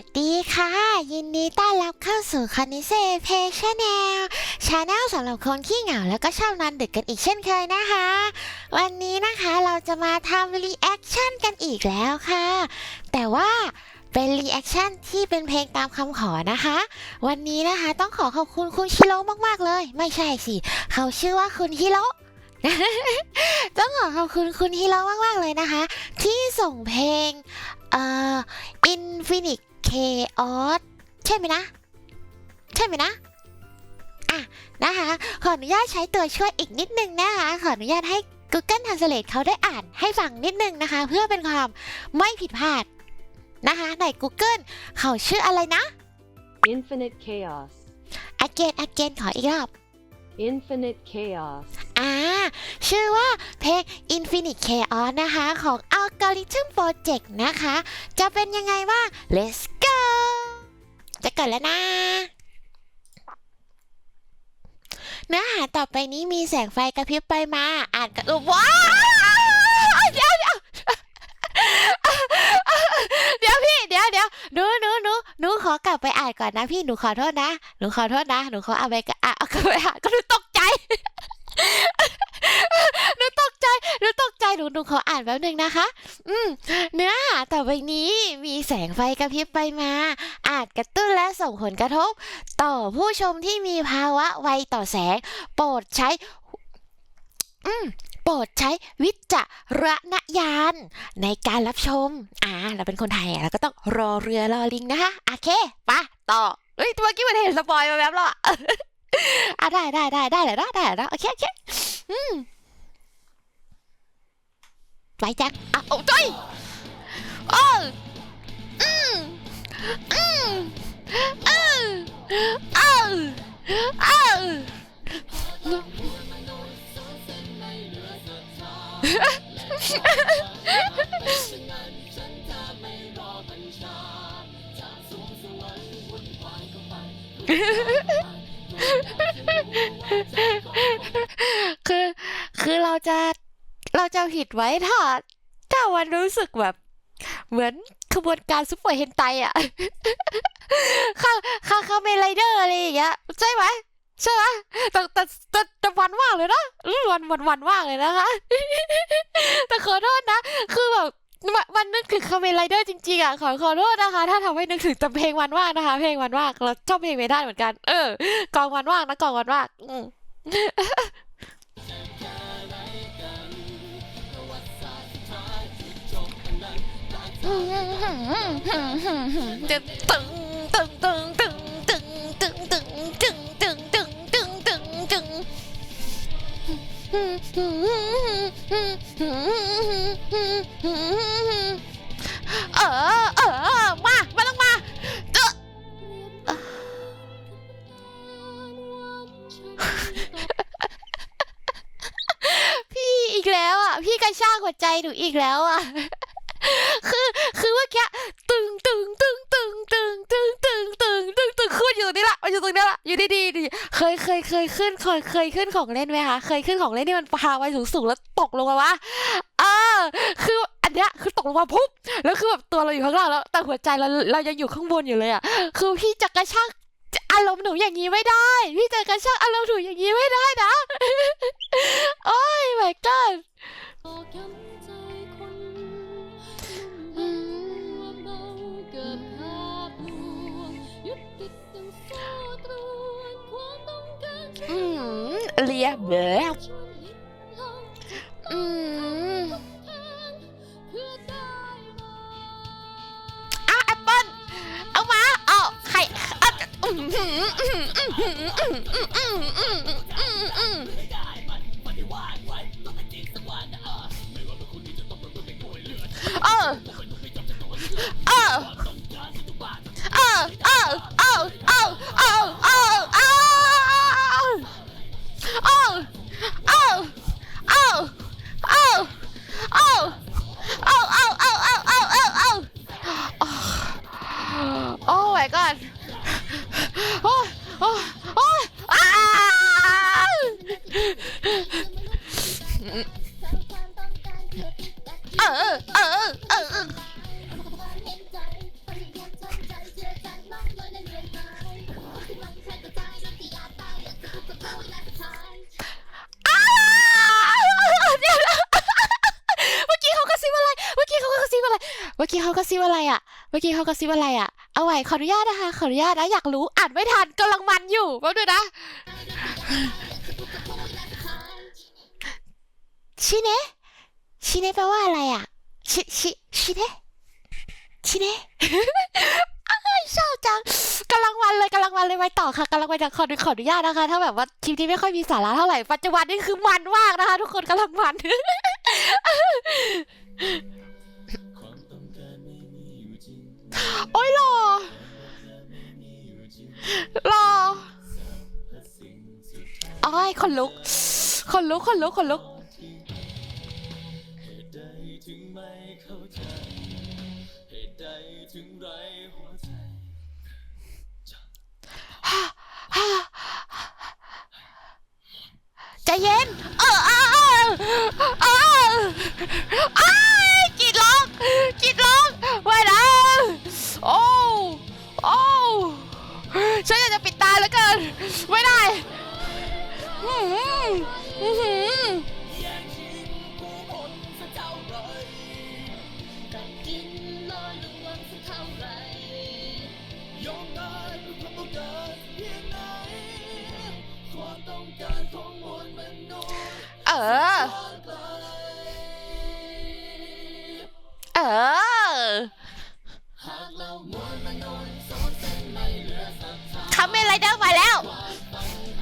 สดีค่ะ ยินดีต้อนรับเข้าสู่คอนนิเซเพชแนลชาแนลสำหรับคนขี้เหงาแล้วก็ชอบนอนดึกกันอีกเช่นเคยนะคะ วันนี้นะคะเราจะมาทำรีแอคชั่นกันอีกแล้วค่ะ แต่ว่าเป็นรีแอคชั่นที่เป็นเพลงตามคำขอนะคะ วันนี้นะคะต้องขอขอบคุณคุณชิโร่มากๆเลย ไม่ใช่สิเขาชื่อว่าคุณฮิโร่ต้องขอขอบคุณคุณฮิโร่มากๆเลยนะคะ ที่ส่งเพลงเอ่อ Infinite Chaos ใช่ไหมนะ ใช่ไหมนะอะนะคะขออนุญาตใช้ตัวช่วยอีกนิดนึงนะคะขออนุญาตให้ Google Translate เขาได้อ่านให้ฟังนิดนึงนะคะ เพื่อเป็นความไม่ผิดพลาดนะคะใน Google เขาชื่ออะไรนะ Infinite chaos. again again ขออีกรอบ Infinite chaos. อ่า ชื่อว่าเพลง Infinite Chaos นะคะ ของ Algorithm Project นะคะ จะเป็นยังไงบ้าง Let's go จะเกิดแล้วนะ เนื้อหาต่อไปนี้มีแสงไฟกระพริบไปมา อ่านกันว้าเดี๋ยวเดี๋ยวเดี๋ยวพี่เดี๋ยวเดี๋ยวหนูหนูหนูหนูขอกลับไปอ่านก่อนนะพี่หนูขอโทษนะหนูขอโทษนะหนูขอเอาไปอะเอากลับไปอ่านก็หนูตกใจ หนูตกใจหนูตกใจหนูหนูขออ่านแป๊บหนึงนะคะ อืม เนื้อหาต่อไปนี้มีแสงไฟกระพริบไปมา อาจกระตุ้นและส่งผลกระทบ ต่อผู้ชมที่มีภาวะไวต่อแสง โปรดใช้ อืมโปรดใช้วิจารณญาณในการรับชม อ่า เราเป็นคนไทยอะเราก็ต้องรอเรือรอลิงนะคะ โอเค ไปะต่อ เฮ้ยเมื่อกี้มันเห็นสปอยมาแบบแล้วอ อะได้ได้ได้ได้เลยนะได้เลยนะโอเคโอเคอืมไปจังอะโอ้ยโอ้อืมอืมอืมอืมอืม คือคือเราจะเราจะผิดไว้ถ้าถ้าวันรู้สึกแบบ เหมือนขบวนการซุปเปอร์เฮนไตอะข้าข้าข้าเมไรเดอร์อะไรอย่างเงี้ยใช่ไหมใช่ไหมแต่แต่แต่แต่วันว่างเลยนะวันวันวันว่างเลยนะคะแต่ขอโทษนะ คือแบบ มันมันนึกถึงคาเมนไรเดอร์จริงๆอะขอขอโทษนะคะ ถ้าทำให้นึกถึงแต่เพลงวันว่างนะคะ เพลงวันว่างเราชอบเพลงเมทัลเหมือนกัน เออกองวันว่างนะกองวันว่างอืมตึงตึง อะพี่กระชากหัวใจหนูอีกแล้วอะ คือคือเมื่อกี้ตึงตึงตึงตึงตึงตึงตึงตึงตึงตึงขึ้นอยู่ตรงนี้ละมันอยู่ตรงนี้ละอยู่ดีดีดีเคยเคยเคยขึ้นเคยเคยขึ้นของเล่นไหมคะเคยขึ้นของเล่นที่มันพาไว้สูงสูงแล้วตกลงมาวะเออคืออันเนี้ยคือตกลงมาปุ๊บแล้วคือแบบตัวเราอยู่ข้างล่างแล้วแต่หัวใจเราเรายังอยู่ข้างบนอยู่เลยอะคือพี่จะกระชากอารมณ์หนูอย่างนี้ไม่ได้ พี่จะกระชากอารมณ์หนูอย่างนี้ไม่ได้นะ โอ้ย my god เลวงยึดติดตั้งสู้ตรวนความต้องการฉันอืมเลียแบบชวนลิ้นลองอืมทางเพื่อได้มาอะแอปเปิ้ลเอามาเอาไข่อะอืมอืมอืมอืมอืมอืมอืมอืมอืม my god โอ้โอ้โอ้อ้าเเมื่อกี้เขากระซิบอะไรอะ เอาไว้ขออนุญาตนะคะ ขออนุญาตนะอยากรู้อ่านไม่ทันกำลังมันอยู่แป๊บนึงนะชิเนะชิเนะแปลว่าอะไรอะ ชิชิชิเนะชิเนะอ้ยชอบจังกำลังวันเลยกำลังวันเลยไปต่อค่ะกำลังไปจากขอขออนุญาตนะคะ ถ้าแบบว่าคลิปนี้ไม่ค่อยมีสาระเท่าไหร่ปัจจุบันนี่คือมันมากนะคะ ทุกคนกำลังมัน คนลุก คนลุก คนลุก คนลุก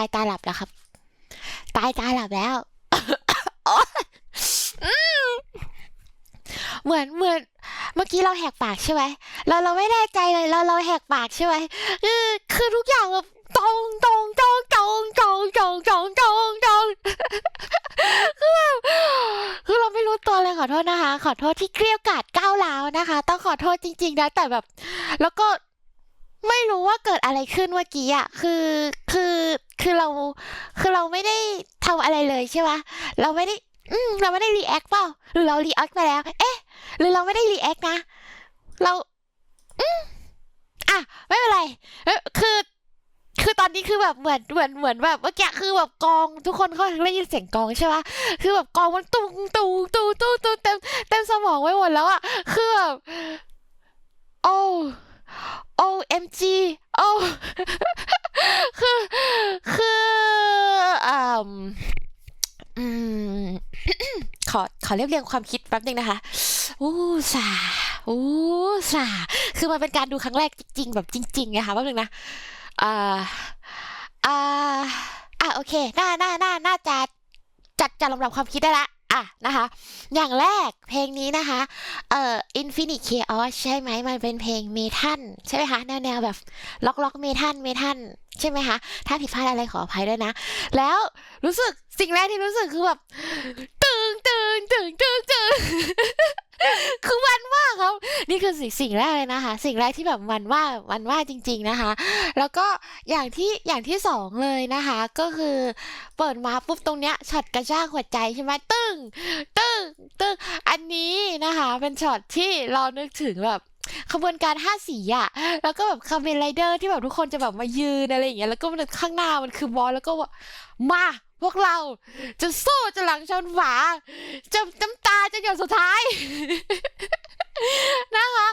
ายตาหลับแล้วครับ ตายตาหลับแล้ว เหมือนเหมือน เมื่อกี้เราแหกปากใช่ไหมเราเราไม่แน่ใจเลยเราเราแหกปากใช่ไหมคือคือทุกอย่างแบบตรงตรงตรงตรงตรงตรงตรงตรงตรงคือแบบคือเราไม่รู้ตัวเลยขอโทษนะคะ ขอโทษที่เกลี้ยวกล่อดก้าวร้าวนะคะ ต้องขอโทษจริง ๆ นะ แต่แบบ แล้วก็ไม่รู้ว่าเกิดอะไรขึ้นเมื่อกี้อะ คือ คือ คือเราคือเราไม่ได้ทำอะไรเลยใช่ไหมเราไม่ได้ อืมเราไม่ได้รีแอคเปล่าหรือเรารีแอคไปแล้ว เอ๊ะ หรือเราไม่ได้รีแอคนะ เรา อืมอะไม่เป็นไรเอ้ยคือ คือตอนนี้คือแบบเหมือนเหมือนเหมือนแบบเมื่อกี้คือแบบกองทุกคนเขาได้ยินเสียงกองใช่ปะคือแบบกองมันตุ้งตุ้งตุ้งตุ้งตุ้งเต็มเต็มสมองไว้หมดแล้วอะคือแบบโอ้ OMG โอ้ คือ คืออ่าอืม ข อขอเรียบเรียงความคิดแป๊บนึงนะคะอู้สาอู้สาคือมันเป็นการดูครั้งแรกจริง ๆ แบบจริงๆนะคะแป๊บนึงนะอ่าอ่าอะโอเคน่าน่าน่าน่าจะจัดจัดลำดับความคิดได้ละอะนะคะ อย่างแรกเพลงนี้นะคะ เอ่อ Infinite Chaos ใช่ไหมมันเป็นเพลงเมทัลใช่ไหมคะ แนวแนวแบบล็อกล็อกเมทัลเมทัลใช่ไหมคะ ถ้าผิดพลาดอะไรขออภัยด้วยนะ แล้วรู้สึกสิ่งแรกที่รู้สึกคือแบบ ตึงตึง ตึงตึงตึงคือมันมากครับ นี่คือสิ่งสิ่งแรกเลยนะคะ สิ่งแรกที่แบบมันว่ามันว่าจริง ๆนะคะ แล้วก็อย่างที่อย่างที่สองเลยนะคะ ก็คือเปิดมาปุ๊บตรงเนี้ยช็อตกระชากหัวใจใช่ไหมตึ้งตึ้งตึ้งอันนี้นะคะ เป็นช็อตที่เรานึกถึงแบบขบวนการห้าสีอะแล้วก็แบบคาเมนไรเดอร์ที่แบบทุกคนจะแบบมายืนอะไรอย่างเงี้ย แล้วก็มันข้างหน้ามันคือบอสแล้วก็ว่ามา พวกเราจะสู้จะหลังชนฝาจะน้ำตาจะหยดสุดท้าย นะคะ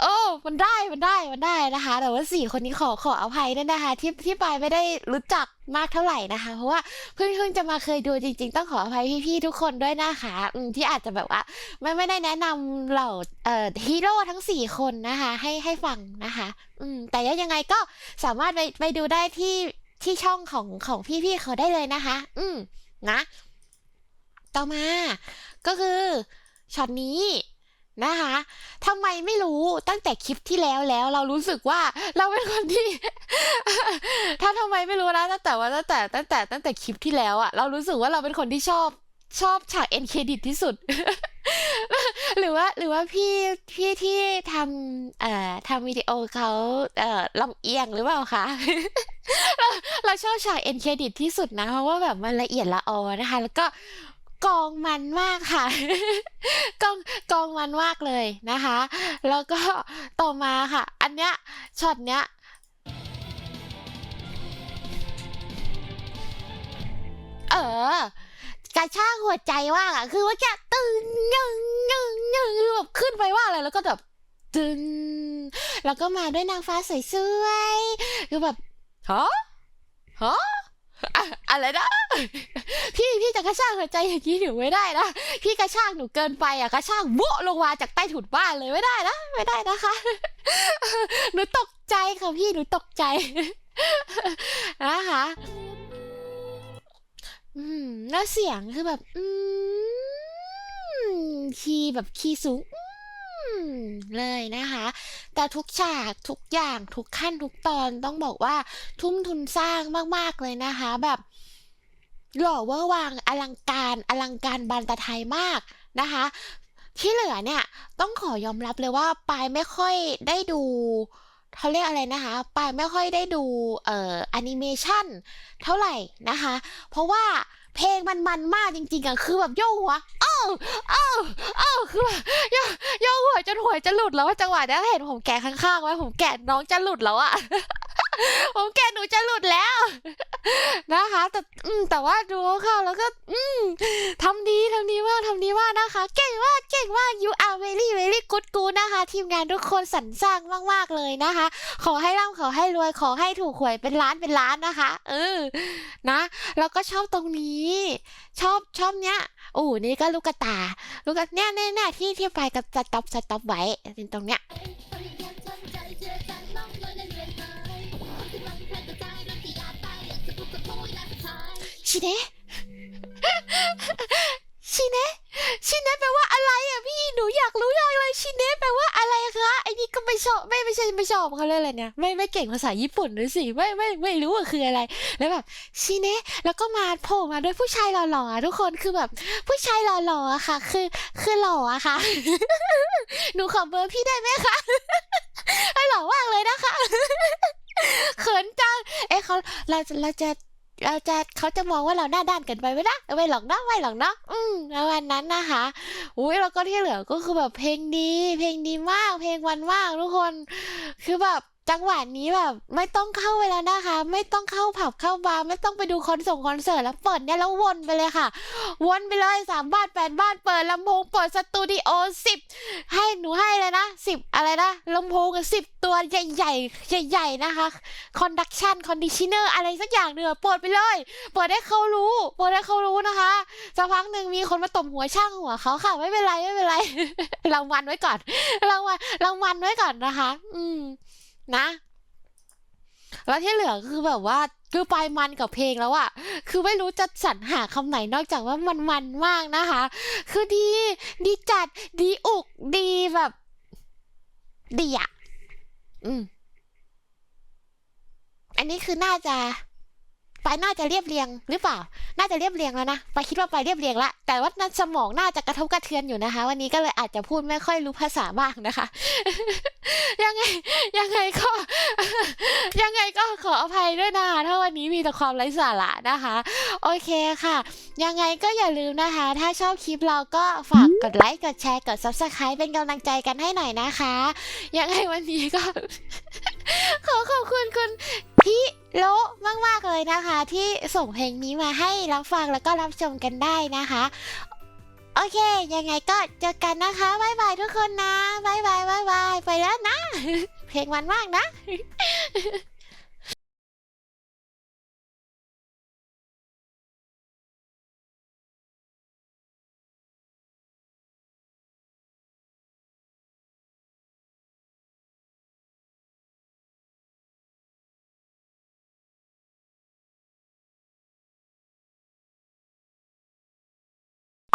โอ้มันได้มันได้มันได้นะคะ แต่ว่าสี่คนนี้ขอขออภัยด้วยนะคะ ที่ที่ปายไม่ได้รู้จักมากเท่าไหร่นะคะ เพราะว่าเพิ่งเพิ่งจะมาเคยดูจริง ๆ ต้องขออภัยพี่ๆทุกคนด้วยนะคะอืมที่อาจจะแบบว่า ไม่ไม่ได้แนะนำเหล่าเอ่อฮีโร่ทั้งสี่คนนะคะ ให้ให้ฟังนะคะ อืมแต่ยังไงก็สามารถไปไปดูได้ที่ ที่ช่องของของพี่ๆเขาได้เลยนะคะ อืมนะ ต่อมาก็คือช็อตนี้นะคะทำไมไม่รู้ตั้งแต่คลิปที่แล้วแล้วเรารู้สึกว่าเราเป็นคนที่ ถ้าทำไมไม่รู้นะตั้งแต่ว่าตั้งแต่ตั้งแต่ตั้งแต่คลิปที่แล้วอะเรารู้สึกว่าเราเป็นคนที่ชอบชอบฉากเอ็นเครดิตที่สุด หรือว่าหรือว่าพี่พี่ที่ทำเอ่อทำวิดีโอเขาเอ่อลำเอียงหรือเปล่าคะเราเราชอบฉากเอ็นเครดิตที่สุดนะ เพราะว่าแบบมันละเอียดละออนะคะ แล้วก็กองมันมากค่ะ กองกองมันมากเลยนะคะ แล้วก็ต่อมาค่ะ อันเนี้ยช็อตเนี้ยเออกระชากหัวใจว่ากอะคือว่าแกตึงยัง ยังยังคือแบบขึ้นไปว่าอะไรแล้วก็แบบตึงแล้วก็มาด้วยนางฟ้าสวยๆคือแบบฮะฮะอะอะไรนะ พี่พี่จะกระชากหัวใจอย่างนี้หนูไม่ได้นะ พี่กระชากหนูเกินไปอะกระชากโวะลงมาจากใต้ถุนบ้านเลยไม่ได้นะไม่ได้นะคะ หนูตกใจค่ะพี่หนูตกใจนะคะ อืมแล้วเสียงคือแบบ อืม คีแบบคีสูงเลยนะคะ แต่ทุกฉากทุกอย่างทุกขั้นทุกตอนต้องบอกว่าทุ่มทุนสร้างมากๆเลยนะคะ แบบ หล่อเวอร์วางอลังการอลังการบานตะไทยมากนะคะ ที่เหลือเนี่ยต้องขอยอมรับเลยว่าปายไม่ค่อยได้ดู เขาเรียกอะไรนะคะปายไม่ค่อยได้ดูเอ่อแอนิเมชันเท่าไหร่นะคะ เพราะว่าเพลงมันมันมากจริงๆอะคือแบบโยกหัวเอ้าเอ้าเอ้าคือแบบโยกโยกหัวจนหัวจะหลุดแล้วจังหวะนี้เห็นผมแกะข้างๆไว้ผมแกะน้องจะหลุดแล้วอะ ผมแกหนูจะหลุดแล้ว นะคะ แต่แต่ว่าดูคร่าแล้วก็ อืมทำดีทำดีมากทำดีมากนะคะ เก่งมากเก่งมาก you are very very good good นะคะ ทีมงานทุกคนสรรสร้างมาก ๆ เลยนะคะ ขอให้ร่ำขอให้รวยขอให้ถูกหวยเป็นล้านเป็นล้านนะคะ เออ นะ แล้วก็ชอบตรงนี้ ชอบชอบเนี้ยโอ้นี่ก็ลูกกระตา ลูกกระเนี่ยเนี่ยเนี่ยที่ที่ไปกับสต็อปสต็อปไว้เป็นตรงเนี้ย ชิเนะชิเนะชิเนะแปลว่าอะไรอะพี่หนูอยากรู้อยากเลยชิเนะแปลว่าอะไรคะไอ้นี่ก็ไม่ชอบไม่ไม่ใช่ไม่ชอบเขาเรียอะไรเนี่ยไม่ไม่เก่งภาษาญี่ปุ่นด้วยสิไม่ไม่ไม่รู้ว่าคืออะไร แล้วแบบชิเนะแล้วก็มาโผล่มาด้วยผู้ชายหล่อๆทุกคนคือแบบ ผู้ชายหล่อๆอะค่ะ คือคือหล่ออะค่ะ หนูขอเบอร์พี่ได้ไหมคะไอ้หล่อมากเลยนะคะเขินจังเอ๊ะเขาเราจะเราจะ เราจะเขาจะมองว่าเราหน้าด้านเกินไปไหมนะไม่หรอกนะไม่หรอกนะอืมประมาณนั้นนะคะอุ้ยแล้วก็ที่เหลือก็คือแบบเพลงดี เพลงดีมาก เพลงวันมากทุกคน คือแบบ จังหวะนี้แบบไม่ต้องเข้าไปแล้วนะคะ ไม่ต้องเข้าผับเข้าบาร์ไม่ต้องไปดูคอนส่งคอนเสิร์ตแล้วเปิดเนี่ยแล้ววนไปเลยค่ะ วนไปเลยสามบ้านแปดบ้านเปิดลำโพงเปิดสตูดิโอสิบให้หนูให้เลยนะสิบอะไรนะลำโพงสิบตัวใหญ่ๆใหญ่ๆนะคะคอนดักชันคอนดิชเนอร์อะไรสักอย่างเนื้อเปิดไปเลยเปิดให้เขารู้เปิดให้เขารู้นะคะสักพักหนึ่งมีคนมาตบหัวช่างหัวเขาค่ะไม่เป็นไรไม่เป็นไรรางวัลไว้ก่อนรางวัลรางวัลไว้ก่อนนะคะ อืม นะ แล้วที่เหลือคือแบบว่าคือไปมันกับเพลงแล้วอะคือไม่รู้จะสรรหาคำไหนนอกจากว่ามันมันมากนะคะ คือดี ดีจัด ดีอุก ดีแบบ ดีอะอืม อันนี้คือน่าจะไปน่าจะเรียบเรียงหรือเปล่า น่าจะเรียบเรียงแล้วนะ ไปคิดว่าไปเรียบเรียงละ แต่ว่าน่าสมองน่าจะกระทบกระเทือนอยู่นะคะ วันนี้ก็เลยอาจจะพูดไม่ค่อยรู้ภาษามากนะคะยังไง ยังไงก็ ยังไงก็ขออภัยด้วยนะคะถ้าวันนี้มีแต่ความไร้สาระนะคะ โอเคค่ะ ยังไงก็อย่าลืมนะคะ ถ้าชอบคลิปเราก็ฝากกดไลค์กดแชร์กด subscribe เป็นกำลังใจกันให้หน่อยนะคะ ยังไงวันนี้ก็ ขอขอบคุณคุณพี่โลมาก ๆ เลยนะคะ ที่ส่งเพลงนี้มาให้รับฟังแล้วก็รับชมกันได้นะคะ โอเค ยังไงก็เจอกันนะคะบายบายทุกคนนะบายบายบายบายไปแล้วนะ เพลงมันมากนะ